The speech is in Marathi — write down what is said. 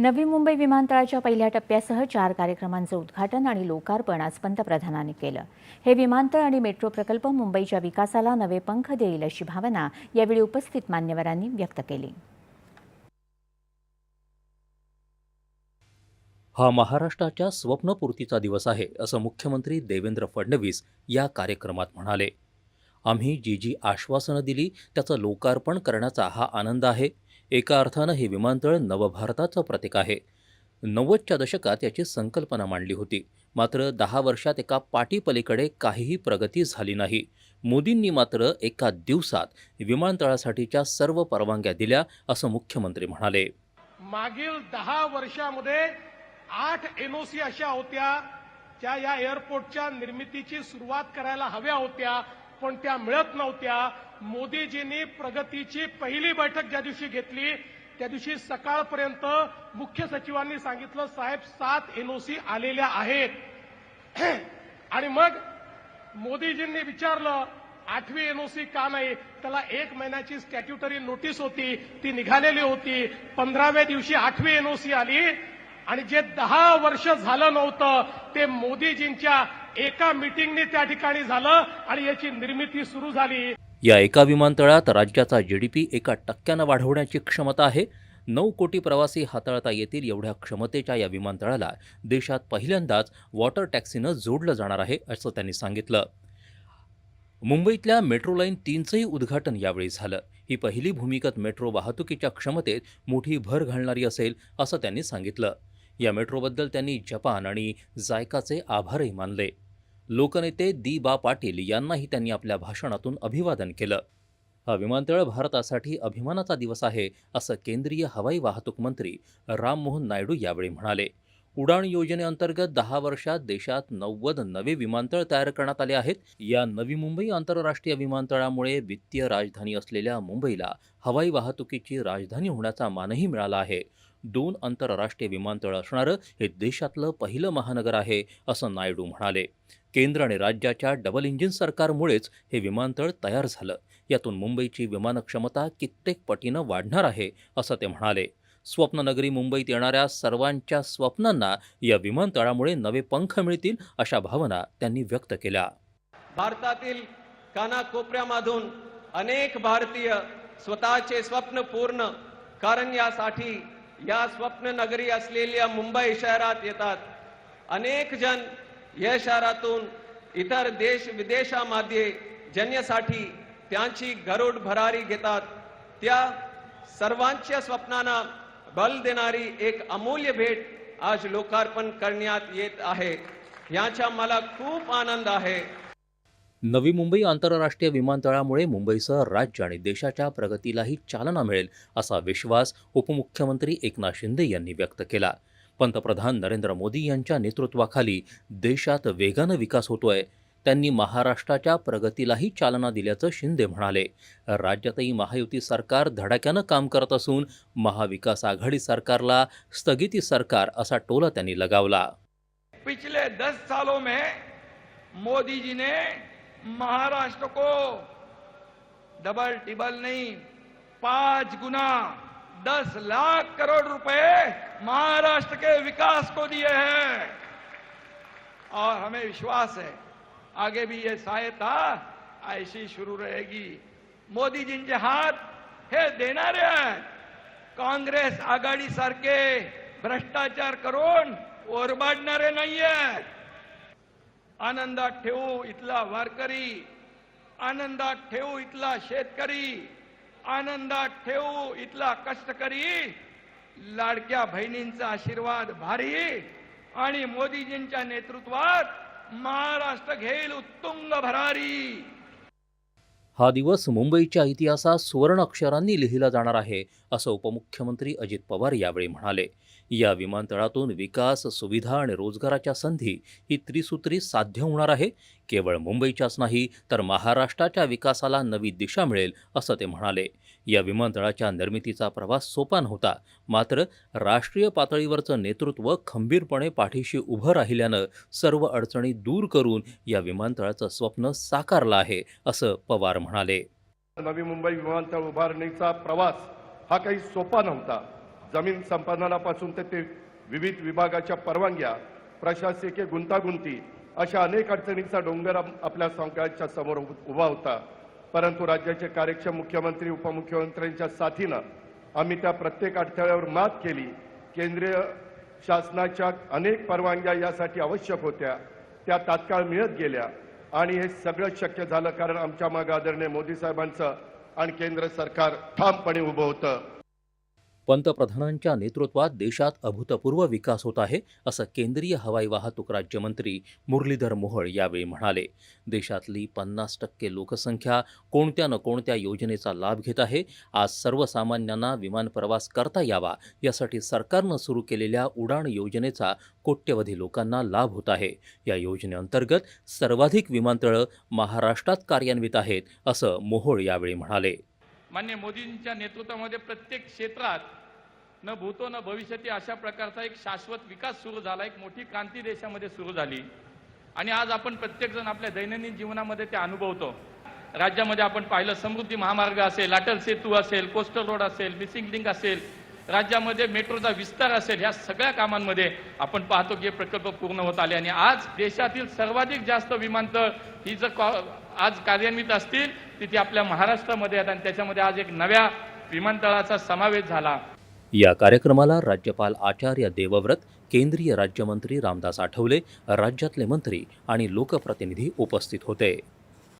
नवी मुंबई विमानतळाच्या पहिल्या टप्प्यासह चार कार्यक्रमांचं उद्घाटन आणि लोकार्पण आज पंतप्रधानांनी केलं. हे विमानतळ आणि मेट्रो प्रकल्प मुंबईच्या विकासाला नवे पंख देईल अशी भावना यावेळी उपस्थित मान्यवरांनी व्यक्त केली. हा महाराष्ट्राच्या स्वप्नपूर्तीचा दिवस आहे असं मुख्यमंत्री देवेंद्र फडणवीस या कार्यक्रमात म्हणाले. आम्ही जी जी आश्वासनं दिली त्याचं लोकार्पण करण्याचा हा आनंद आहे. एका अर्थानं हे विमानतळ नवभारताचं प्रतीक आहे. नव्वदच्या दशकात याची संकल्पना मांडली होती. मात्र दहा वर्षात एका पाटीपलीकडे काहीही प्रगती झाली नाही. मोदींनी मात्र एका दिवसात विमानतळासाठीच्या सर्व परवानग्या दिल्या असं मुख्यमंत्री म्हणाले. मागील दहा वर्षामध्ये आठ एनओसी अशा होत्या ज्या या एअरपोर्टच्या निर्मितीची सुरुवात करायला हव्या होत्या. पण त्या मिळत नव्हत्या मोदीजींनी प्रगतीची पहिली बैठक ज्या दिवशी घेतली त्या दिवशी सकाळपर्यंत मुख्य सचिवांनी सांगितलं साहेब सात एनओसी आलेल्या आहेत. आणि मग मोदीजींनी विचारलं आठवी एनओसी का नाही? त्याला एक महिन्याची स्टॅट्युटरी नोटीस होती ती निघालेली होती. पंधराव्या दिवशी आठवी एनओसी आली आणि जे दहा वर्ष झालं नव्हतं ते मोदीजींच्या एका मिटिंगनी त्या ठिकाणी झालं आणि याची निर्मिती सुरू झाली. या एका विमानतळात राज्याचा जीडीपी एका टक्क्यानं वाढवण्याची क्षमता आहे. नऊ कोटी प्रवासी हाताळता येतील एवढ्या क्षमतेच्या या विमानतळाला देशात पहिल्यांदाच वॉटर टॅक्सीनं जोडलं जाणार आहे असं त्यांनी सांगितलं. मुंबईतल्या मेट्रो लाईन तीनचंही उद्घाटन यावेळी झालं. ही पहिली भूमिगत मेट्रो वाहतुकीच्या क्षमतेत मोठी भर घालणारी असेल असं त्यांनी सांगितलं. या मेट्रोबद्दल त्यांनी जपान आणि जायकाचे आभारही मानले. लोकनेते दी बा पाटील यांनाही त्यांनी आपल्या भाषणातून अभिवादन केलं. हा विमानतळ भारतासाठी अभिमानाचा दिवस आहे असं केंद्रीय हवाई वाहतूक मंत्री राममोहन नायडू यावेळी म्हणाले. उडाण योजनेअंतर्गत दहा वर्षात देशात नव्वद नवे विमानतळ तयार करण्यात आले आहेत. या नवी मुंबई आंतरराष्ट्रीय विमानतळामुळे वित्तीय राजधानी असलेल्या मुंबईला हवाई वाहतुकीची राजधानी होण्याचा मानही मिळाला आहे. दोन आंतरराष्ट्रीय विमानतळ असणारं हे देशातलं पहिलं महानगर आहे असं नायडू म्हणाले. केंद्र आणि राज्याच्या डबल इंजिन सरकारमुळेच हे विमानतळ तयार झालं. यातून मुंबईची विमान क्षमता कित्येक पटीनं वाढणार आहे असं ते म्हणाले. स्वप्ननगरी मुंबईत येणाऱ्या सर्वांच्या स्वप्नांना या विमानतळामुळे नवे पंख मिळतील अशा भावना त्यांनी व्यक्त केल्या. भारतातील कानाकोपऱ्यामधून अनेक भारतीय स्वतःचे स्वप्न पूर्ण करण्यासाठी या स्वप्न नगरी असलेल्या मुंबई शहरात येतात. अनेक जण या शहरातून इतर देश विदेशामध्ये जन्यासाठी त्यांची गरुड भरारी घेतात. त्या सर्वांच्या स्वप्नांना बल देणारी एक अमूल्य भेट आज लोकार्पण करण्यात येत आहे. याचा मला खूप आनंद आहे. नवी मुंबई आंतरराष्ट्रीय विमानतळामुळे मुंबईसह राज्य आणि देशाच्या प्रगतीलाही चालना मिळेल असा विश्वास उपमुख्यमंत्री एकनाथ शिंदे यांनी व्यक्त केला. पंतप्रधान नरेंद्र मोदी यांच्या नेतृत्वाखाली देशात वेगानं विकास होतोय. त्यांनी महाराष्ट्राच्या प्रगतीलाही चालना दिल्याचं शिंदे म्हणाले. राज्यातही महायुती सरकार धडाक्यानं काम करत असून महाविकास आघाडी सरकारला स्थगिती सरकार असा टोला त्यांनी लगावला. पिछले दस सालों में मोदी जी ने महाराष्ट्र को डबल टिबल नहीं, पाँच गुना दस लाख करोड़ रुपए महाराष्ट्र के विकास को दिए हैं। और हमें विश्वास है, आगे भी ये सहायता ऐसी शुरू रहेगी। मोदी जींचे हात हे देणारे आहेत काँग्रेस, आघाडी सारखे भ्रष्टाचार करून ओरबाडणारे नाहीये आनंदात ठेवू इथला वारकरी आनंदात ठेवू इथला शेतकरी आनंदात ठेवू इथला कष्टकरी लाडक्या बहिणींचा आशीर्वाद भारी आणि मोदीजींच्या नेतृत्वात महाराष्ट्र घेईल उत्तुंग भरारी. हा दिवस मुंबईच्या इतिहासात सुवर्ण अक्षरांनी लिहिला जाणार आहे असं उपमुख्यमंत्री अजित पवार यावेळी म्हणाले. या विमानतळातून विकास सुविधा आणि रोजगाराच्या संधी ही त्रिसूत्री साध्य होणार आहे. केवळ मुंबईच्याच नाही तर महाराष्ट्राच्या विकासाला नवी दिशा मिळेल असं ते म्हणाले. या विमानतळाच्या निर्मितीचा प्रवास सोपा नव्हता. मात्र राष्ट्रीय पातळीवरचं नेतृत्व खंबीरपणे पाठीशी उभं राहिल्यानं सर्व अडचणी दूर करून या विमानतळाचं स्वप्न साकारलं आहे असं पवार म्हणाले. नवी मुंबई विमानतळ उभारणीचा प्रवास हा काही सोपा नव्हता. जमीन संपादनापासून ते ते विविध विभागाच्या परवानग्या प्रशासकीय गुंतागुंती अशा अनेक अडचणींचा डोंगर आपल्या सगळ्यांच्या समोर उभा होता. परंतु राज्याचे कार्यक्षम मुख्यमंत्री उपमुख्यमंत्र्यांच्या साथीनं आम्ही त्या प्रत्येक अडथळ्यावर मात केली. केंद्रीय शासनाच्या अनेक परवानग्या यासाठी आवश्यक होत्या त्या तात्काळ मिळत गेल्या आणि हे सगळं शक्य झालं कारण आमच्या मागे आदरणीय मोदी साहेबांचं आणि केंद्र सरकार ठामपणे उभं होतं. पंतप्रधानांच्या नेतृत्वात देशात अभूतपूर्व विकास होत आहे असं केंद्रीय हवाई वाहतूक राज्यमंत्री मुरलीधर मोहोळ यावेळी म्हणाले. देशातली पन्नास टक्के लोकसंख्या कोणत्या न कोणत्या योजनेचा लाभ घेत आहे आज सर्वसामान्यांना विमान प्रवास करता यावा यासाठी सरकारनं सुरू केलेल्या उडाण योजनेचा कोट्यवधी लोकांना लाभ होत आहे. या योजनेअंतर्गत सर्वाधिक विमानतळं महाराष्ट्रात कार्यान्वित आहेत असं मोहोळ यावेळी म्हणाले. मान्य मोदींच्या नेतृत्वामध्ये प्रत्येक क्षेत्रात न भूतो न भविष्यती अशा प्रकारचा एक शाश्वत विकास सुरू झाला. एक मोठी क्रांती देशामध्ये सुरू झाली. आणि आज आपण प्रत्येकजण आपल्या दैनंदिन जीवनामध्ये ते अनुभवतो. राज्यामध्ये आपण पाहिलं समृद्धी महामार्ग असेल अटल सेतू असेल कोस्टल रोड असेल मिसिंग लिंक असेल राज्यामध्ये मेट्रोचा विस्तार असेल ह्या सगळ्या कामांमध्ये आपण पाहतो की हे प्रकल्प पूर्ण होत आले. आणि आज देशातील सर्वाधिक जास्त विमानतळ ही जर कॉ- आज कार्यान्वित असतील तिथे आपल्या महाराष्ट्रामध्ये आहेत. आणि त्याच्यामध्ये आज एक नव्या विमानतळाचा समावेश झाला. या कार्यक्रमाला राज्यपाल आचार्य देवव्रत केंद्रीय राज्यमंत्री रामदास आठवले राज्यातले मंत्री आणि लोकप्रतिनिधी उपस्थित होते.